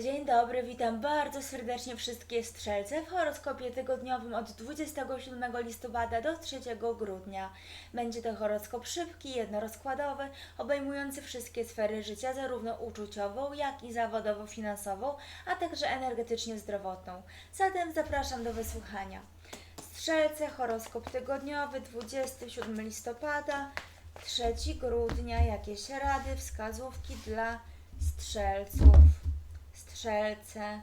Dzień dobry, witam bardzo serdecznie wszystkie strzelce w horoskopie tygodniowym od 27 listopada do 3 grudnia. Będzie to horoskop szybki, jednorozkładowy, obejmujący wszystkie sfery życia, zarówno uczuciową, jak i zawodowo-finansową, a także energetycznie-zdrowotną. Zatem zapraszam do wysłuchania. Strzelce, horoskop tygodniowy, 27 listopada, 3 grudnia, jakieś rady, wskazówki dla strzelców. Strzelce.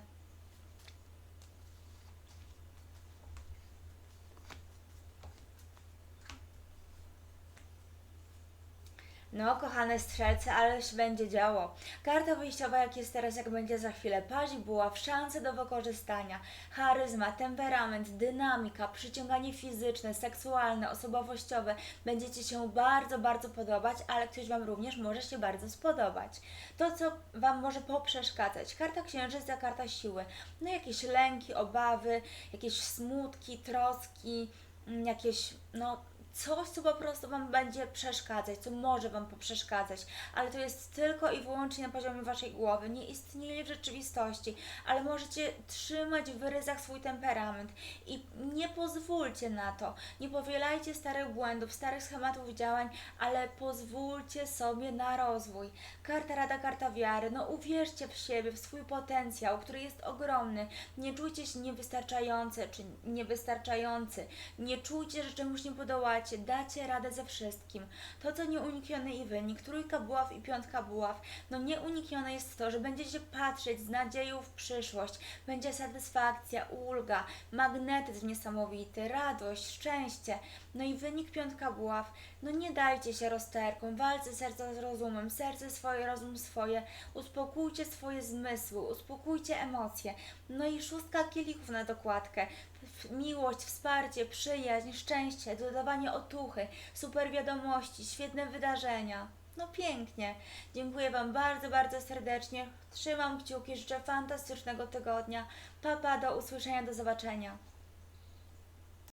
No, kochane strzelce, ale się będzie działo. Karta wyjściowa, jak jest teraz, jak będzie za chwilę. Paź buław, szanse do wykorzystania, charyzma, temperament, dynamika, przyciąganie fizyczne, seksualne, osobowościowe. Będziecie się bardzo, bardzo podobać, ale ktoś Wam również może się bardzo spodobać. To, co Wam może poprzeszkadzać. Karta księżyca, karta siły. No, jakieś lęki, obawy, jakieś smutki, troski, mm, jakieś, no, coś, co po prostu Wam będzie przeszkadzać, co może Wam poprzeszkadzać, ale to jest tylko i wyłącznie na poziomie Waszej głowy, nie istnieje w rzeczywistości, ale możecie trzymać w ryzach swój temperament i nie pozwólcie na to, nie powielajcie starych błędów, starych schematów działań, ale pozwólcie sobie na rozwój. Karta Rada, karta wiary, no uwierzcie w siebie, w swój potencjał, który jest ogromny, nie czujcie się niewystarczający czy niewystarczający, nie czujcie, że czemuś nie podołacie, dacie radę ze wszystkim. To, co nieuniknione i wynik, trójka buław i piątka buław, no nieuniknione jest to, że będziecie patrzeć z nadzieją w przyszłość, będzie satysfakcja, ulga, magnetyzm niesamowity, radość, szczęście, no i wynik piątka buław, no nie dajcie się rozterkom, walce serca z rozumem, serce swoje, rozum swoje, uspokójcie swoje zmysły, uspokójcie emocje, no i szóstka kielichów na dokładkę, miłość, wsparcie, przyjaźń, szczęście, dodawanie otuchy, super wiadomości, świetne wydarzenia. No pięknie. Dziękuję Wam bardzo, bardzo serdecznie. Trzymam kciuki, życzę fantastycznego tygodnia. Papa, do usłyszenia, do zobaczenia.